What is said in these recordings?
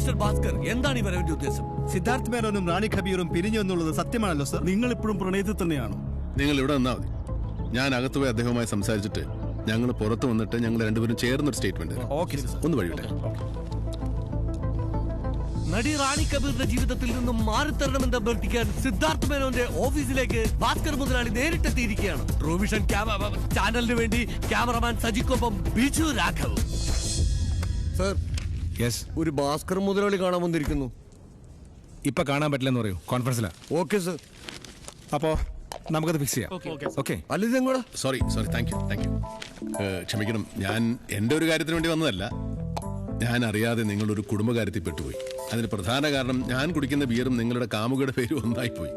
Mister Bhaskar എന്താണ് ഇവരവന്റെ ഉദ്ദേശം? സിദ്ധാർത്ഥ് മേനോനും റാണി ഖബീറും പിരിഞ്ഞു എന്നുള്ളത് സത്യമാണല്ലോ സർ. നിങ്ങൾ ഇപ്പോഴും പ്രണയത്തിൽ തന്നെയാണോ? നിങ്ങൾ ഇവിടെ നിന്നാ മതി. ഞാൻ അകത്ത് പോയി അദ്ദേഹവുമായി സംസാരിച്ചിട്ട് ഞങ്ങൾ പുറത്ത് വന്നിട്ട് ഞങ്ങൾ രണ്ടുപേരും ചേർന്നൊരു സ്റ്റേറ്റ്മെന്റ് ഓക്കെ ഒന്ന് വഴിയുടെ നടി റാണി കബീറിന്റെ ജീവിതത്തിൽ നിന്നും മാറിത്തരണമെന്ന് അഭ്യർത്ഥിക്കാൻ സിദ്ധാർത്ഥ് മേനോന്റെ ഓഫീസിലേക്ക് ഭാസ്കർ മുതലാളി നേരിട്ടെത്തിയിരിക്കുകയാണ്. ട്രൂവിഷൻ ചാനലിന് വേണ്ടി ക്യാമറമാൻ സജിക്കൊപ്പം ബിജു രാഘവ്. സർ യെസ് ഒരു ഭാസ്കർ മുതലാളി കാണാൻ വന്നിരിക്കുന്നു. ഇപ്പൊ കാണാൻ പറ്റില്ലെന്ന് പറയൂ. കോൺഫറൻസിലാ ഓക്കെ സർ അപ്പോ നമുക്കത് ഫിക്സ് ചെയ്യാം. ഓക്കെ അല്ല ഇതെങ്ങോടാ sorry sorry thank you thank you ക്ഷമിക്കണം. ഞാൻ എന്റെ ഒരു കാര്യത്തിന് വേണ്ടി വന്നതല്ല. ഞാൻ അറിയാതെ നിങ്ങളൊരു കുടുംബകാര്യത്തിൽ പെട്ടുപോയി. അതിന് പ്രധാന കാരണം ഞാൻ കുടിക്കുന്ന ബിയറും നിങ്ങളുടെ കാമുകയുടെ പേരും ഒന്നായി പോയി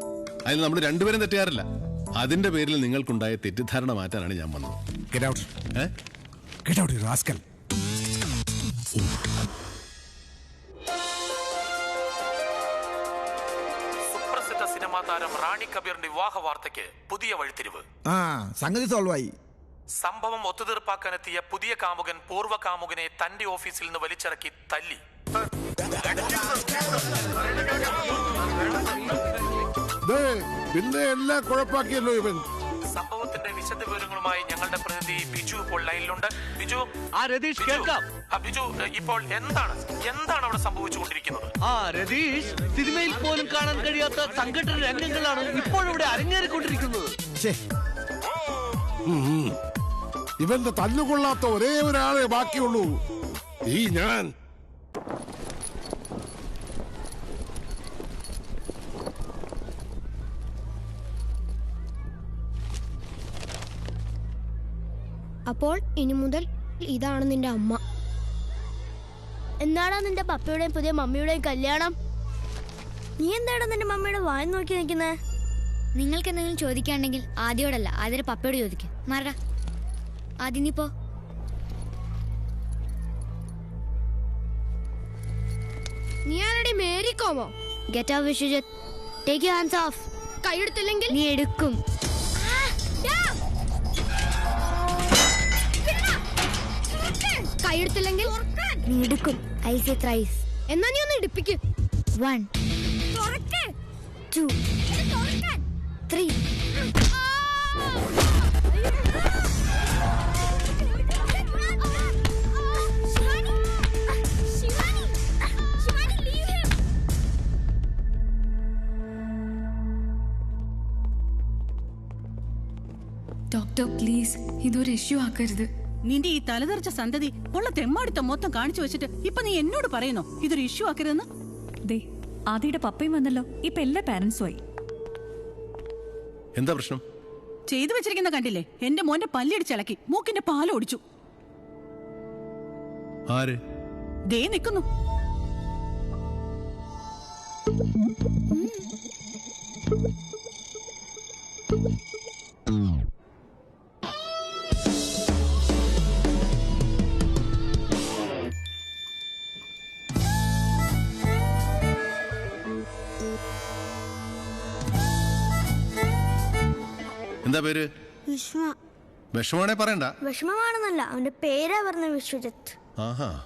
അതിൽ നമ്മൾ രണ്ടുപേരും തെറ്റുകാരല്ല അതിന്റെ പേരിൽ നിങ്ങൾക്കുണ്ടായ തെറ്റിദ്ധാരണ മാറ്റാനാണ് ഞാൻ വന്നത്. Get out get out rascal താരം റാണി കബീറിന്റെ വിവാഹ വാർത്തയ്ക്ക് പുതിയ വഴിത്തിരിവ്. ആ സംഗതി സോൾവ് ആയി സംഭവം ഒത്തുതീർപ്പാക്കാനെത്തിയ പുതിയ കാമുകൻ പൂർവ കാമുകനെ തന്റെ ഓഫീസിൽ നിന്ന് വലിച്ചിറക്കി തല്ലി. പിന്നെ എല്ലാം കുഴപ്പാക്കിയല്ലോ ഇവൻ. വിശദ വിവരങ്ങളുമായി ഞങ്ങളുടെ പ്രതിനിധി ബിജു ഇപ്പോൾ ലൈനിലുണ്ട്. ബിജു ആ രതീഷ് കേൾക്കാം. ആ, ബിജു ഇപ്പോൾ എന്താണ് എന്താണ് അവിടെ സംഭവിച്ചുകൊണ്ടിരിക്കുന്നത്? ആ രതീഷ് സിനിമയിൽ പോലും കാണാൻ കഴിയാത്ത സംഘടന രംഗങ്ങളാണ് ഇപ്പോഴിവിടെ അരങ്ങേറിക്കൊണ്ടിരിക്കുന്നത്. ഛേ. ഇവന്റെ തല്ലുകൊള്ളാത്ത ഒരേ ഒരാളെ ബാക്കിയുള്ളൂ. ഈ ഞാൻ. അപ്പോൾ ഇനി മുതൽ ഇതാണ് നിന്റെ അമ്മ. എന്നാടാ നിന്റെ പപ്പയുടെയും പുതിയ മമ്മിയുടെയും കല്യാണം? നീ എന്താടാ നിന്റെ മമ്മിയുടെ വായ നോക്കി നിൽക്കുന്നത് നിങ്ങൾക്ക് എന്തെങ്കിലും ചോദിക്കാണെങ്കിൽ ആദ്യോടല്ല ആദ്യം പപ്പയോട് ചോദിക്കും. മാറടാ. ആദ്യം നീ പോ. നീ ആരടി മേരിക്കോമോ get out Vishwajith. Take hands off കൈയെടുത്തില്ലെങ്കിൽ നീ എടുക്കും. കൈയെടുത്തില്ലെങ്കിൽ നീ എടുക്കും. I say thrice. എന്നാ നീ ഒന്ന് ഇടിപ്പിക്ക്. One. Two. Three. Doctor please ഇതൊരു ഇഷ്യൂ ആക്കരുത്. നിന്റെ ഈ തലതെറിച്ച സന്തതി ഉള്ള തെമ്മാടിത്തം മൊത്തം കാണിച്ചു വെച്ചിട്ട് ഇപ്പൊ നീ എന്നോട് പറയുന്നോ? ഇതൊരു ഇഷ്യൂ ആക്കരുതെന്ന്? ദേ ആദിയുടെ പപ്പയും വന്നല്ലോ. ഇപ്പൊ എല്ലാ പാരന്റ്സും ആയി. എന്താ പ്രശ്നം? ചെയ്തു വെച്ചിരിക്കുന്ന കണ്ടില്ലേ? എന്റെ മോന്റെ പല്ലിടിച്ചിളക്കി മൂക്കിന്റെ പാൽ ഓടിച്ചു ആര്? ദേ നിൽക്കുന്നു എന്താ പേര്? വിശ്വ വിഷമാണേ പറയണ്ട. വിഷമമാണെന്നല്ല അവന്റെ പേരാ പറഞ്ഞ വിശ്വജിത്ത്. ആഹാ.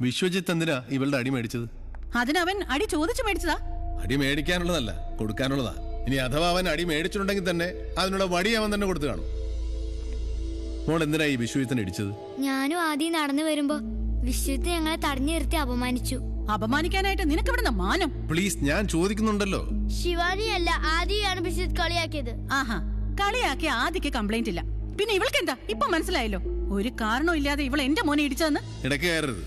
വിശ്വജിത്ത് എന്തിനാ ഇവളുടെ അടി മേടിച്ചത്? അതിനവൻ അടി ചോദിച്ചു മേടിച്ചതാ. അടി മേടിക്കാനുള്ളതല്ല കൊടുക്കാനുള്ളതാ. ഇനി അഥവാ അവൻ അടി മേടിച്ചിട്ടുണ്ടെങ്കിൽ തന്നെ അതിനുള്ള വടി അവൻ തന്നെ കൊടുത്തു കാണും. മോൾ എന്തിനാ ഈ വിശ്വജിത്തിനെ ഇടിച്ചത്? ഞാനും ആദ്യം നടന്നു വരുമ്പോ വിശ്വജിത്ത് ഞങ്ങളെ തടഞ്ഞു നിർത്തി അപമാനിച്ചു. അപമാനിക്കാനായിട്ട് നിനക്ക് ഇവിടെ മാനം? പ്ലീസ് ഞാൻ ചോദിക്കുന്നുണ്ടല്ലോ. ശിവാനിയല്ല ആദ്യമാണ് വിശ്വജിത്ത് കളിയാക്കിയത്. ആഹാ. കളിയാക്കിയ ആദ്യക്ക് കംപ്ലൈന്റ് ഇല്ല. പിന്നെ ഇവൾക്ക് എന്താ ഇപ്പൊ മനസ്സിലായല്ലോ. ഒരു കാരണവും ഇല്ലാതെ ഇവൾ എന്റെ മോനെ ഇടിച്ചതെന്ന്? ഇടയ്ക്ക് കയറരുത്.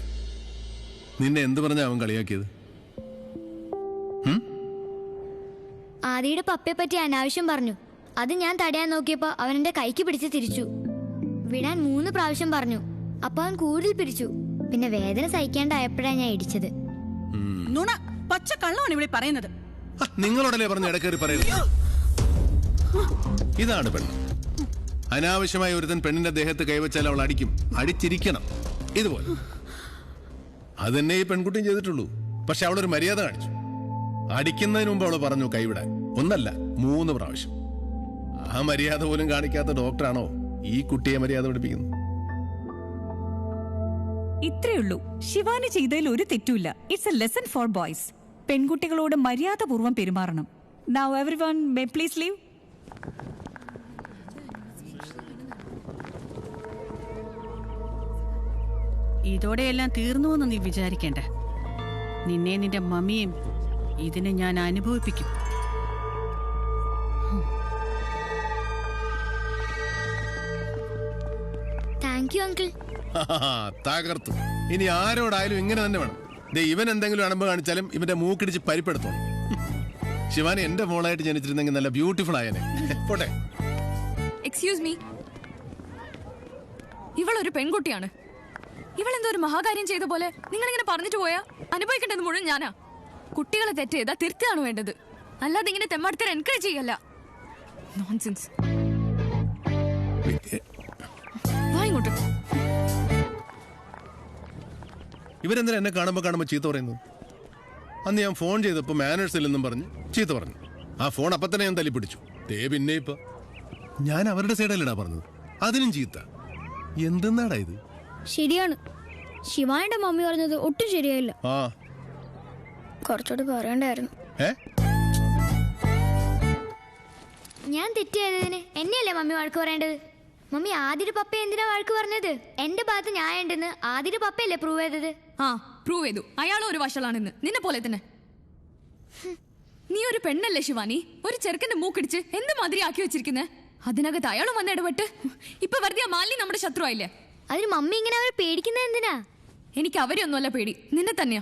നിന്നെ എന്ത് പറഞ്ഞ അവൻ കളിയാക്കിയത്? ആദിയുടെ പപ്പയെ പറ്റി അനാവശ്യം പറഞ്ഞു. അത് ഞാൻ തടയാൻ നോക്കിയപ്പോ അവൻ എന്റെ കൈക്ക് പിടിച്ച് തിരിച്ചു. വിടാൻ മൂന്ന് പ്രാവശ്യം പറഞ്ഞു. അപ്പൊ അവൻ കൂടുതൽ പിടിച്ചു. പിന്നെ വേദന സഹിക്കാണ്ടായപ്പോഴാ ഞാൻ ഇടിച്ചത്. നുണ പച്ച കള്ളമാണ് ഇവിടെ പറയുന്നത്. നിങ്ങളോടല്ലേ പറഞ്ഞു ഇടക്കേറി പറയരുത് ഇതാണ് പെണ്ണ്. അനാവശ്യമായ ഒരുത്തൻ പെണ്ണിന്റെ ദേഹത്ത് കൈവച്ചാൽ അവൾ അടിക്കും. അടിച്ചിരിക്കണം. ഇതുപോലെ. അതന്നെ ഈ പെൺകുട്ടിയും ചെയ്തിട്ടുള്ളൂ. പക്ഷെ അവളൊരു മര്യാദ കാണിച്ചു. അടിക്കുന്നതിന് മുമ്പ് അവൾ പറഞ്ഞു കൈവിടാൻ. ഒന്നല്ല മൂന്ന് പ്രാവശ്യം. ആ മര്യാദ പോലും കാണിക്കാത്ത ഡോക്ടറാണോ ഈ കുട്ടിയെ മര്യാദ പഠിപ്പിക്കുന്നത്? ഇത്രയുള്ളൂ ശിവാനി ചെയ്തതിൽ ഒരു തെറ്റുമില്ല. It's a lesson for boys പെൺകുട്ടികളോട് മര്യാദപൂർവം പെരുമാറണം. Now every one may please leave ഇതോടെയെല്ലാം തീർന്നു എന്ന് നീ വിചാരിക്കേണ്ട. നിന്നെ നിന്റെ മമ്മിയും ഇതിനെ ഞാൻ അനുഭവിപ്പിക്കും. താങ്ക് യു അങ്കിൾ തകർത്തു. ഇനി ആരോടായാലും ഇങ്ങനെ തന്നെ വേണം. ദേ ഇവൻ എന്തെങ്കിലും അണമ്പ് കാണിച്ചാലും ഇവന്റെ മൂക്കിടിച്ച് പരിപ്പെടുത്തു ശിവാനി എന്റെ മോളായിട്ട് ജനിച്ചിരുന്നെങ്കിൽ നല്ല ബ്യൂട്ടിഫുൾ ആയനെ. പോട്ടെ. എക്സ്ക്യൂസ് മീ ഇവളൊരു പെൺകുട്ടിയാണ്. ഇവളെന്തോ ഒരു മഹാകാര്യം ചെയ്ത പോലെ നിങ്ങൾ ഇങ്ങനെ പറഞ്ഞിട്ട് പോയാ? അനുഭവിക്കേണ്ടത് മുഴുവൻ ഞാനാ. കുട്ടികളെ തെറ്റ് ചെയ്താ തിരുത്താണ് വേണ്ടത്. അല്ലാതെ ഇങ്ങനെ തെമ്മാടത്തരം എൻകറേജ് ചെയ്യല്ല. നോൺസെൻസ് ഇങ്ങോട്ട്. ഇവരെന്തിനാ എന്നെ കാണുമ്പോ കാണുമ്പോ ചീത്ത പറയുന്നു? അന്ന് ഞാൻ ഫോൺ ചെയ്തപ്പോ മാനേഴ്സിൽ ഇല്ലെന്നും പറഞ്ഞ് ചീത്ത പറഞ്ഞു. ആ ഫോൺ അപ്പൊ തന്നെ ഞാൻ തല്ലിപ്പിടിച്ചു. ദേ പിന്നെ ഇപ്പൊ. ഞാൻ അവരുടെ സൈഡല്ലടാ പറഞ്ഞത്. അതിനും ചീത്ത. എന്തെന്നാടാ ഇത്? ശരിയാണ്. ശിവാന്റെ മമ്മി പറഞ്ഞത് ഒട്ടും ശരിയായില്ല. ആ. കുറച്ചുകൂടി പറയണ്ടായിരുന്നു. ഏ? ഞാൻ തെറ്റ് ചെയ്തതിന് എന്നെയല്ലേ മമ്മി വഴക്ക് പറയേണ്ടത്? മമ്മി ആദ്യയുടെ പപ്പ എന്തിനാ വഴക്ക് പറഞ്ഞത്? എന്റെ ഭാഗത്ത് ഞാൻ ഉണ്ടെന്ന് പപ്പ പപ്പയല്ലേ പ്രൂവ് ചെയ്തത്? ആ പ്രൂവ് ചെയ്തു. അയാളും ഒരു വഷളാണെന്ന്. നിന്നെ പോലെ തന്നെ. നീ ഒരു പെണ്ണല്ലേ ശിവാനി? ഒരു ചെറുക്കന്റെ മൂക്കിടിച്ച് എന്ത് മാതിരി ആക്കി വെച്ചിരിക്കുന്നത് അതിനകത്ത് അയാളും വന്ന് ഇടപെട്ട്. ഇപ്പൊ വെറുതെ ആ മാലിന്യം നമ്മുടെ ശത്രുവായില്ലേ? അതിന് മമ്മി ഇങ്ങനെ അവരെ പേടിക്കുന്നത് എന്തിനാ എനിക്ക് അവരെയൊന്നുമല്ല പേടി. നിന്നെ തന്നെയാ.